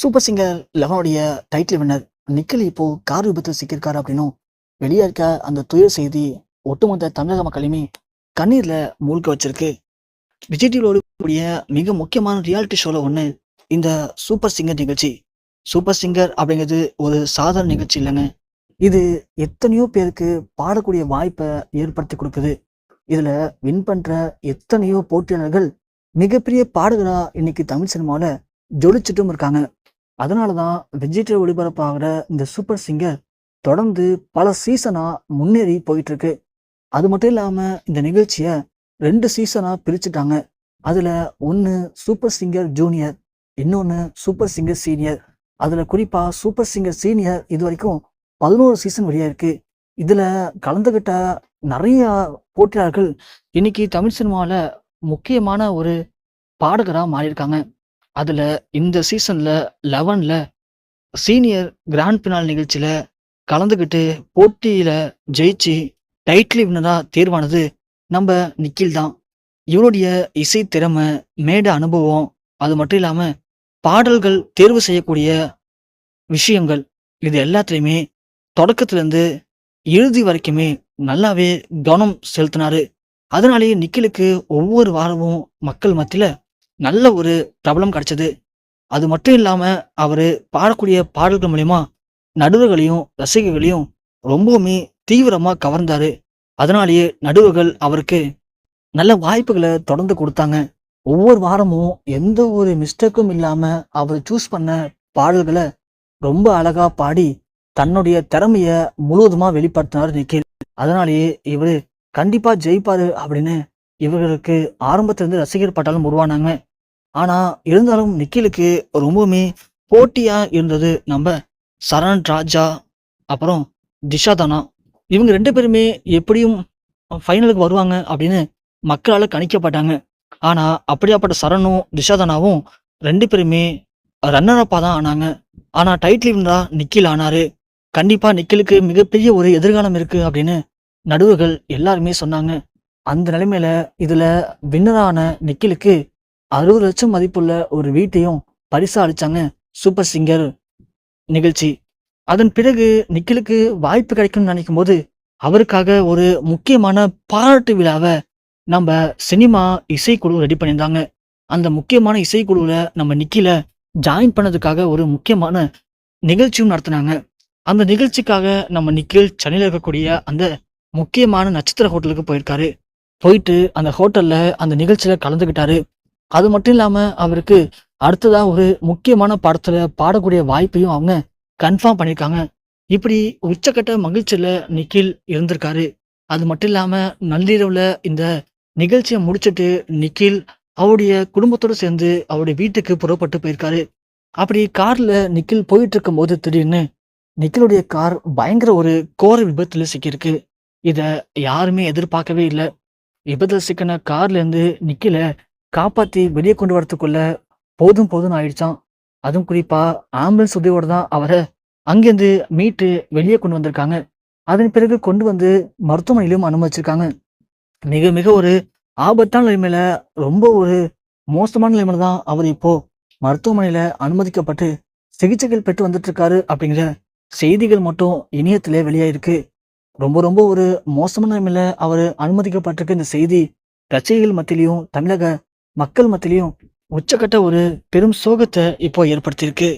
Super singer லெவனுடைய title winner Nikhil இப்போ car விபத்தில் சிக்கியிருக்காரு அப்படின்னும் வெளியே இருக்க அந்த துயர் செய்தி ஒட்டுமொத்த தமிழக மக்களையுமே கண்ணீரில் மூழ்க வச்சிருக்கு. விஜய் டிவியில் கூடிய மிக முக்கியமான ரியாலிட்டி ஷோவில் ஒன்று இந்த சூப்பர் சிங்கர் நிகழ்ச்சி. சூப்பர் சிங்கர் அப்படிங்கிறது ஒரு சாதாரண நிகழ்ச்சி இல்லைங்க. இது எத்தனையோ பேருக்கு பாடக்கூடிய வாய்ப்பை ஏற்படுத்தி கொடுக்குது. இதில் வின் பண்ணுற எத்தனையோ போட்டியாளர்கள் மிகப்பெரிய பாடகராக இன்னைக்கு தமிழ் சினிமாவில் ஜொலிச்சுட்டும் இருக்காங்க. அதனால தான் வெஜிடே ஒளிபரப்பாகிற இந்த சூப்பர் சிங்கர் தொடர்ந்து பல சீசனாக முன்னேறி போயிட்டுருக்கு. அது மட்டும் இல்லாமல் இந்த நிகழ்ச்சியை ரெண்டு சீசனாக பிரிச்சுட்டாங்க. அதில் ஒன்று சூப்பர் சிங்கர் ஜூனியர் இன்னொன்று சூப்பர் சிங்கர் சீனியர். அதில் குறிப்பாக சூப்பர் சிங்கர் சீனியர் இது வரைக்கும் பதினோரு சீசன் வழியாக இருக்கு. இதில் கலந்துக்கிட்ட நிறைய போட்டியாளர்கள் இன்னைக்கு தமிழ் சினிமாவில் முக்கியமான ஒரு பாடகராக மாறியிருக்காங்க. அதில் இந்த சீசனில் லெவனில் சீனியர் கிராண்ட் பினால் நிகழ்ச்சியில் கலந்துக்கிட்டு போட்டியில் ஜெயிச்சு டைட்டில் வினரா தேர்வானது நம்ம நிக்கில் தான். இவருடைய இசை திறமை மேட அனுபவம் அது மட்டும் இல்லாமல் பாடல்கள் தேர்வு செய்யக்கூடிய விஷயங்கள் இது எல்லாத்துலேயுமே தொடக்கத்துலேருந்து இறுதி வரைக்குமே நல்லாவே கவனம் செலுத்தினாரு. அதனாலேயே நிக்கிலுக்கு ஒவ்வொரு வாரமும் மக்கள் மத்தியில் நல்ல ஒரு பிரபலம் கிடைச்சது. அது மட்டும் இல்லாமல் அவர் பாடக்கூடிய பாடல்கள் மூலயமா நடுவர்களையும் ரசிகர்களையும் ரொம்பவுமே தீவிரமாக கவர்ந்தார். அதனாலேயே நடுவர்கள் அவருக்கு நல்ல வாய்ப்புகளை தொடர்ந்து கொடுத்தாங்க. ஒவ்வொரு வாரமும் எந்த ஒரு மிஸ்டேக்கும் இல்லாமல் அவர் சூஸ் பண்ண பாடல்களை ரொம்ப அழகாக பாடி தன்னுடைய திறமையை முழுவதுமாக வெளிப்படுத்தினார் நிக்கில். அதனாலேயே இவர் கண்டிப்பாக ஜெயிப்பார் அப்படின்னு இவர்களுக்கு ஆரம்பத்திலிருந்து ரசிகர் பட்டாலும் உருவானாங்க. ஆனா இருந்தாலும் நிக்கிலுக்கு ரொம்பவுமே போட்டியா இருந்தது நம்ம சரண் ராஜா அப்புறம் திஷா தானா? இவங்க ரெண்டு பேருமே எப்படியும் ஃபைனலுக்கு வருவாங்க அப்படின்னு மக்களால் கணிக்கப்பட்டாங்க. ஆனால் அப்படியாப்பட்ட சரணும் திஷாதனாவும் ரெண்டு பேருமே ரன்னர் தான் ஆனாங்க. ஆனால் டைட்டில் இருந்தால் நிக்கில் ஆனார். கண்டிப்பாக நிக்கிலுக்கு மிகப்பெரிய ஒரு எதிர்காலம் இருக்குது அப்படின்னு நடுவர்கள் எல்லாருமே சொன்னாங்க. அந்த நிலைமையில இதில் வின்னரான நிக்கிலுக்கு அறுபது லட்சம் மதிப்புள்ள ஒரு வீட்டையும் பரிசா அளிச்சாங்க சூப்பர் சிங்கர் நிகழ்ச்சி. அதன் பிறகு நிக்கிலுக்கு வாய்ப்பு கிடைக்கும்னு நினைக்கும் போது அவருக்காக ஒரு முக்கியமான பாராட்டு விழாவை நம்ம சினிமா இசைக்குழு ரெடி பண்ணியிருந்தாங்க. அந்த முக்கியமான இசைக்குழுவில் நம்ம நிக்கில ஜாயின் பண்ணதுக்காக ஒரு முக்கியமான நிகழ்ச்சியும் நடத்தினாங்க. அந்த நிகழ்ச்சிக்காக நம்ம நிக்கில் சென்னையில் இருக்கக்கூடிய அந்த முக்கியமான நட்சத்திர ஹோட்டலுக்கு போயிருக்காரு. போயிட்டு அந்த ஹோட்டலில் அந்த நிகழ்ச்சியில் கலந்துக்கிட்டாரு. அது மட்டும் இல்லாமல் அவருக்கு அடுத்ததாக ஒரு முக்கியமான படத்தில் பாடக்கூடிய வாய்ப்பையும் அவங்க கன்ஃபார்ம் பண்ணியிருக்காங்க. இப்படி உச்சக்கட்ட மகிழ்ச்சியில் நிக்கில் இருந்திருக்காரு. அது மட்டும் இல்லாமல் நள்ளிரவில் இந்த நிகழ்ச்சியை முடிச்சிட்டு நிக்கில் அவருடைய குடும்பத்தோடு சேர்ந்து அவருடைய வீட்டுக்கு புறப்பட்டு போயிருக்காரு. அப்படி காரில் நிக்கில் போயிட்டு இருக்கும்போது திடீர்னு நிக்கிலுடைய கார் பயங்கர ஒரு கோர விபத்தில் சிக்கியிருக்கு. இதை யாருமே எதிர்பார்க்கவே இல்லை. விபத்தில் சிக்கின கார்லேருந்து நிக்கில காப்பாத்தி வெளியே கொண்டு வரத்துக்குள்ள போதும் போதும் ஆயிடுச்சான் அதுவும் குறிப்பா ஆம்புலன்ஸ் உதவியோட தான் அவரை அங்கேருந்து மீட்டு வெளியே கொண்டு வந்திருக்காங்க. அதன் பிறகு கொண்டு வந்து மருத்துவமனையிலும் அனுமதிச்சிருக்காங்க. மிக மிக ஒரு ஆபத்தான நிலைமையில ரொம்ப ஒரு மோசமான நிலைமையில தான் அவர் இப்போ மருத்துவமனையில அனுமதிக்கப்பட்டு சிகிச்சைகள் பெற்று வந்துட்டு இருக்காரு அப்படிங்கிற செய்திகள் மட்டும் இணையத்திலே வெளியாயிருக்கு. ரொம்ப ரொம்ப ஒரு மோசமான நிலைமையில அவர் அனுமதிக்கப்பட்டிருக்க இந்த செய்தி ரசிகைகள் மத்தியிலையும் தமிழக மக்கள் மத்தியிலையும் உச்சக்கட்ட ஒரு பெரும் சோகத்தை இப்போ ஏற்படுத்தியிருக்கு.